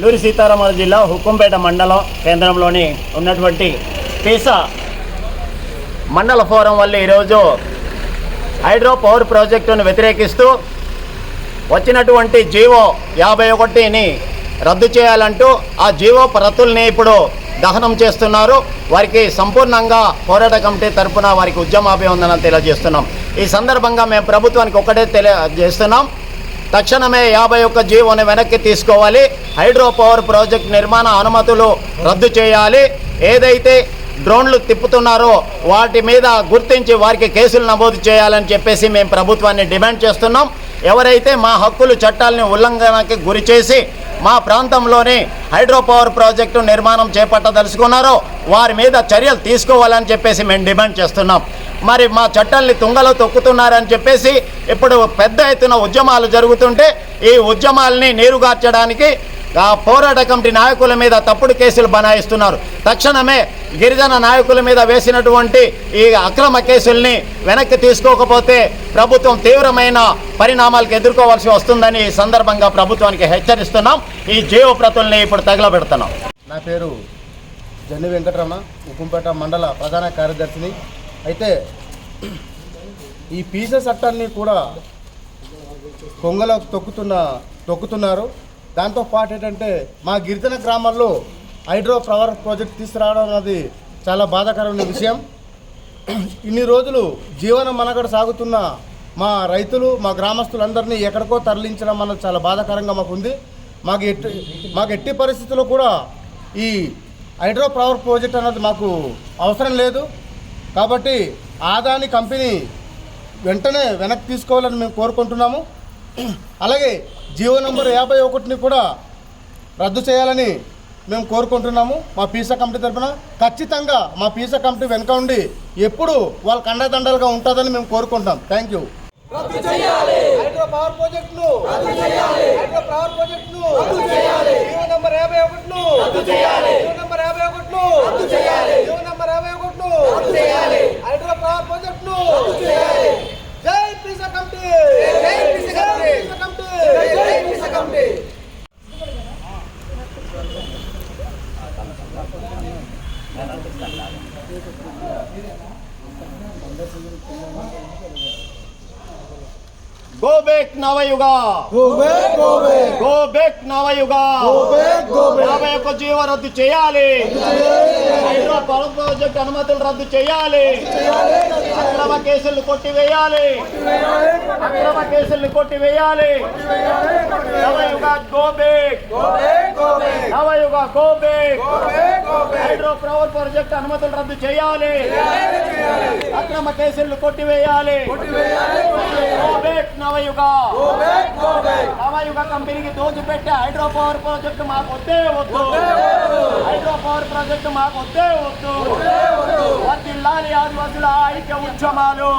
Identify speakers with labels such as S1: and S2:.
S1: అల్లూరి సీతారామరాజు జిల్లా హుక్కుంపేట మండలం కేంద్రంలోని ఉన్నటువంటి పీసా మండల ఫోరం వల్ల ఈరోజు హైడ్రో పవర్ ప్రాజెక్టును వ్యతిరేకిస్తూ వచ్చినటువంటి జీవో యాభై ఒకటిని రద్దు చేయాలంటూ ఆ జీవో ప్రతుల్ని ఇప్పుడు దహనం చేస్తున్నారు. వారికి సంపూర్ణంగా పోరాట కమిటీ తరఫున వారికి ఉద్యమాభివందనం తెలియజేస్తున్నాం. ఈ సందర్భంగా మేము ప్రభుత్వానికి ఒకటే తెలియజేస్తున్నాం తక్షణమే యాభై ఒక్క జీవోని వెనక్కి తీసుకోవాలి. హైడ్రో పవర్ ప్రాజెక్ట్ నిర్మాణ అనుమతులు రద్దు చేయాలి. ఏదైతే డ్రోన్లు తిప్పుతున్నారో వాటి మీద గుర్తించి వారికి కేసులు నమోదు చేయాలని చెప్పేసి మేము ప్రభుత్వాన్ని డిమాండ్ చేస్తున్నాం. ఎవరైతే మా హక్కులు చట్టాలని ఉల్లంఘనకి గురి చేసి మా ప్రాంతంలోని హైడ్రోపవర్ ప్రాజెక్టు నిర్మాణం చేపట్టదలుచుకున్నారో వారి మీద చర్యలు తీసుకోవాలని చెప్పేసి మేము డిమాండ్ చేస్తున్నాం. మరి మా చట్టాల్ని తుంగలో తొక్కుతున్నారని చెప్పేసి ఇప్పుడు పెద్ద ఎత్తున ఉద్యమాలు జరుగుతుంటే ఈ ఉద్యమాల్ని నీరుగార్చడానికి పోరాట కమిటీ నాయకుల మీద తప్పుడు కేసులు బనాయిస్తున్నారు. తక్షణమే గిరిజన నాయకుల మీద వేసినటువంటి ఈ అక్రమ కేసుల్ని వెనక్కి తీసుకోకపోతే ప్రభుత్వం తీవ్రమైన పరిణామాలకు ఎదుర్కోవాల్సి వస్తుందని ఈ సందర్భంగా ప్రభుత్వానికి హెచ్చరిస్తున్నాం. ఈ జీవ ప్రతుల్ని ఇప్పుడు తగలబెడుతున్నాం.
S2: నా పేరు జన్ని వెంకటరమణ ఉప్పంపేట మండల ప్రధాన కార్యదర్శిని. అయితే ఈ పీస చట్టాన్ని కూడా కొంగలో తొక్కుతున్న తొక్కుతున్నారు. దాంతో పాటు ఏంటంటే మా గిరిజన గ్రామాల్లో హైడ్రో పవర్ ప్రాజెక్ట్ తీసుకురావడం అన్నది చాలా బాధాకరమైన విషయం. ఇన్ని రోజులు జీవన మనగడ సాగుతున్న మా రైతులు మా గ్రామస్తులందరినీ ఎక్కడికో తరలించడం అన్నది చాలా బాధాకరంగా మాకు ఉంది మాకు ఎట్టి మాకు ఎట్టి పరిస్థితుల్లో కూడా ఈ హైడ్రో పవర్ ప్రాజెక్ట్ అన్నది మాకు అవసరం లేదు. కాబట్టి ఆదాని కంపెనీ వెంటనే వెనక్కి తీసుకోవాలని మేము కోరుకుంటున్నాము. అలాగే జీవో నంబర్ యాభై ఒకటిని కూడా రద్దు చేయాలని మేము కోరుకుంటున్నాము మా పీసా కమిటీ తరఫున ఖచ్చితంగా మా పీసా కమిటీ వెనక ఉండి ఎప్పుడు వాళ్ళ కండదండలుగా ఉంటుందని మేము కోరుకుంటాం థ్యాంక్ యూ హైడ్రో పవర్ ప్రాజెక్టును హైడ్రో పవర్ ప్రాజెక్టును జియో నంబర్ యాభై ఒకటిను జియో నంబర్ యాభై ఒకటిను జియో నంబర్ యాభై ఒకటిను హైడ్రో పవర్ ప్రాజెక్టును జై పీసా కమిటీ జై పీసా కమిటీ జై PESA committee
S1: go back Navayuga. Go back Navayuga. యాభై ఒక్క జీవ రద్దు చేయాలి. హైడ్రో పవర్ ప్రాజెక్ట్ అనుమతులు రద్దు చేయాలి. అక్రమ కేసులు కొట్టివేయాలి. అక్రమ కేసులు కొట్టివేయాలి. Navayuga go back Navayuga go back hydro power project అనుమతులు రద్దు చేయాలి. అక్రమ కేసులు కొట్టివేయాలి. నవయుగ. నవయుగ కంపెనీకి దోచిపెట్టే హైడ్రో పవర్ ప్రాజెక్టు మాకు వద్దే వద్దు. హైడ్రో పవర్ ప్రాజెక్టు మాకు వద్దే వద్దు. వర్దిల్లాలి ఆదివాసుల ఐక్య ఉద్యమాలు.